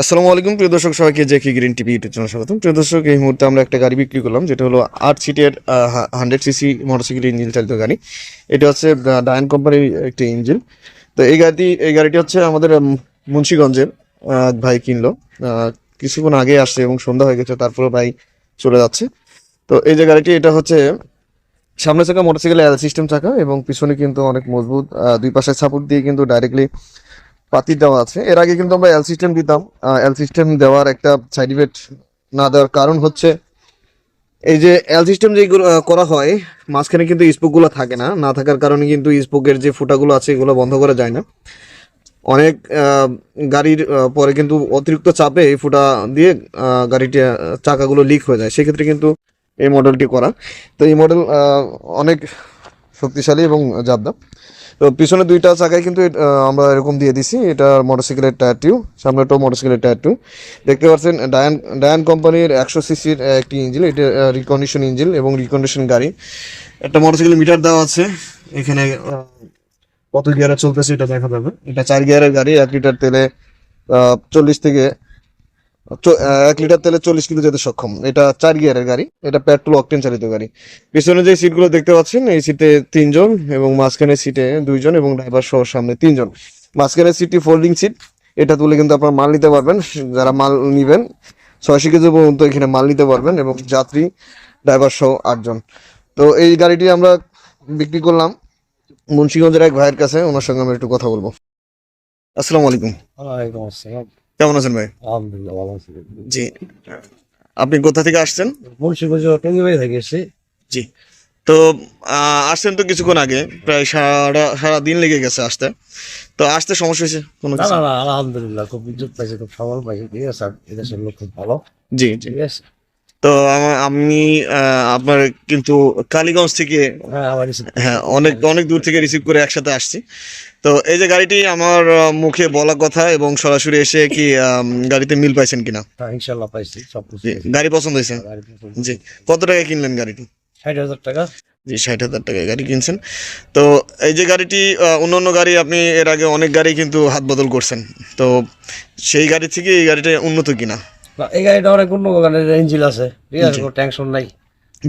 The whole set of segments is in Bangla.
আসসালামু আলাইকুম, প্রিয় দর্শক, সবাইকে JK green TV YouTube channel স্বাগতম। প্রিয় দর্শক, এই মুহূর্তে আমরা একটা গাড়ি বিক্রি করলাম, যেটা হলো আট সিটের হান্ড্রেড সিসি মোটরসাইকেল ইঞ্জিন চালিত গাড়ি। এটা হচ্ছে ডায়ন কোম্পানির একটি ইঞ্জিন তো এই গাড়িটি এই গাড়িটি হচ্ছে আমাদের মুন্সিগঞ্জের ভাই কিনলো। কিছুক্ষণ আগে আসছে এবং সন্ধ্যা হয়ে গেছে তারপরে ভাই চলে যাচ্ছে। তো এই যে গাড়িটি, এটা হচ্ছে সামনে চাকা মোটরসাইকেল সিস্টেম চাকা এবং পিছনে কিন্তু অনেক মজবুত দুই পাশে সাপোর্ট দিয়ে কিন্তু ডাইরেক্টলি পাতি দেওয়া আছে। এর আগে কিন্তু আমরা এল সিস্টেম দিতাম। এল সিস্টেম দেওয়ার একটা সাইড ইফেক্ট না দেওয়ার কারণ হচ্ছে এই যে এল সিস্টেম যেগুলো করা হয়, মাঝখানে কিন্তু স্পোকগুলো থাকে না। না থাকার কারণে কিন্তু স্পোকের যে ফুটাগুলো আছে, এগুলো বন্ধ করা যায় না। অনেক গাড়ির পরে কিন্তু অতিরিক্ত চাপে এই ফুটা দিয়ে গাড়িটি চাকাগুলো লিক হয়ে যায়। সেক্ষেত্রে কিন্তু এই মডেলটি করা। তো এই মডেল অনেক শক্তিশালী এবং জাবদা। তো পিছনে দুইটা চাকায় কিন্তু আমরা এরকম দিয়ে দিছি। এটা মোটরসাইকেলের টায়ার টিউ সামনেটাও মোটরসাইকেলের টায়ার টিউ দেখতে পাচ্ছেন ডায়ান ডায়ান কোম্পানির একশো সিসির একটি ইঞ্জিন, এটা রিকন্ডিশন ইঞ্জিন এবং রিকন্ডিশন গাড়ি। একটা মোটরসাইকেল মিটার দেওয়া আছে। এখানে কত গিয়ারে চলতেছে এটা দেখা যাবে। এটা চার গিয়ারের গাড়ি, এক লিটার তেলে চল্লিশ থেকে এক লিটার তেলে চল্লিশ কিলো যেতে সক্ষম। এটা চার গিয়ারের গাড়ি, এটা পেট্রোল অকটেন চালিত গাড়ি। পিছনে যে সিটগুলো দেখতে পাচ্ছেন, এই সিটে তিনজন এবং মাঝখানের সিটে দুইজন এবং ড্রাইভার সহ সামনে তিনজন। মাঝখানের সিটটি ফোল্ডিং সিট এটা তুলে কিন্তু আপনার মাল নিতে পারবেন, যারা মাল নিবেন। ছয়শো কেজি পর্যন্ত এখানে মাল নিতে পারবেন এবং যাত্রী ড্রাইভার সহ আটজন। তো এই গাড়িটি আমরা বিক্রি করলাম মুন্সিগঞ্জের এক ভাইয়ের কাছে, ওনার সঙ্গে আমরা একটু কথা বলব। আসসালামু আলাইকুম। ওয়ালাইকুম আসসালাম। কেমন আছেন ভাই? আলহামদুলিল্লাহ ভালো আছি। জি। আপনি কোথা থেকে আসছেন? মুন্সিগঞ্জ টঙ্গিবাড়ি থেকে এসেছি। জি। তো আসছেন তো কিছুক্ষণ আগে প্রায় সারা সারা দিন লেগে গেছে আসতে। তো আসতে সমস্যা হয়েছে কোনো না না না আলহামদুলিল্লাহ খুব বিদ্যুৎ পাইছে খুব সবল পাইছে ঠিক আছে? এদেশের লোক খুব ভালো জি জি। তো আমি আপনার কিন্তু কালীগঞ্জ থেকে হ্যাঁ হ্যাঁ অনেক অনেক দূর থেকে রিসিভ করে একসাথে আসছি। তো এই যে গাড়িটি আমার মুখে বলা কথা এবং সরাসরি এসে কি গাড়িতে মিল পাইছেন কিনা? হ্যাঁ, ইনশাল্লাহ পাইছি সব কিছু গাড়ি পছন্দ হয়েছে? গাড়ি জি কত টাকায় কিনলেন গাড়িটি? ষাট হাজার টাকা। জি ষাট হাজার টাকায় গাড়ি কিনছেন। তো এই যে গাড়িটি অন্য অন্য গাড়ি আপনি এর আগে অনেক গাড়ি কিন্তু হাত বদল করছেন। তো সেই গাড়ি থেকে এই গাড়িটা উন্নত কিনা? এই গাড়িটা অনেক অন্য গাড়ির ইঞ্জিন আছে। ঠিক আছে কোনো টেনশন নাই।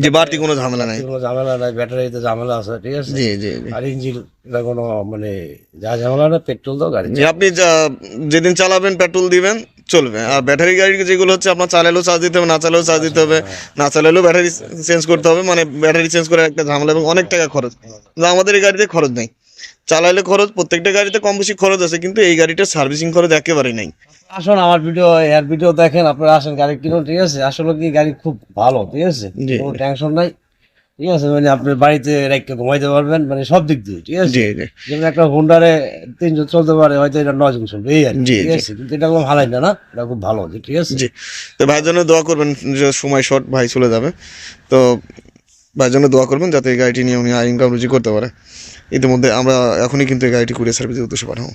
যে বাড়তি কোনো ঝামেলা নাই। কোনো ঝামেলা নাই ব্যাটারিতে ঝামেলা আছে ঠিক আছে? জি জি আর ইঞ্জিন কোনো মানে যা ঝামেলা না পেট্রোল দাও গাড়ি আপনি যা যেদিন চালাবেন পেট্রোল দিবেন চলবে। আর ব্যাটারি গাড়ি যেগুলো হচ্ছে আপনার চালালেও চার্জ দিতে হবে না চালালেও চার্জ দিতে হবে না চালালেও ব্যাটারি চেঞ্জ করতে হবে মানে ব্যাটারি চেঞ্জ করে একটা ঝামেলা এবং অনেক টাকা খরচ। আমাদের এই গাড়িতে খরচ নেই। চালাইলে খরচ প্রত্যেকটা গাড়িতে কম বেশি খরচ আছে কিন্তু এই গাড়িটার সার্ভিসিং খরচ একেবারেই নাই। আসুন আমার ভিডিও এর ভিডিও দেখেন আপনারা আসেন গাড়ি কিনুন ঠিক আছে? আসলে কি গাড়ি খুব ভালো ঠিক আছে? কোনো টেনশন নাই। ঠিক আছে মানে আপনি বাড়িতে রেখে ঘুমাইতে পারবেন মানে সব দিক দিয়ে ঠিক আছে? যেমন একটা হুন্ডারে তিনজন চলতে পারে হয়তো এটা নজন চলবে এই আর ঠিক আছে? কিন্তু এটা কোনো ভালোই না না এটা খুব ভালো ঠিক আছে? জি। তো ভাইয়ের জন্য দোয়া করবেন যে সময় শর্ট ভাই চলে যাবে। তো ভাইয়ের জন্য দোয়া করবেন যাতে এই গাড়িটি নিয়ে উনি ইনকাম রুজি করতে পারে। ইতিমধ্যে আমরা এখনই কিন্তু এই গাড়িটি কুরিয়ার সার্ভিসের উদ্দেশ্যে পাঠাবো।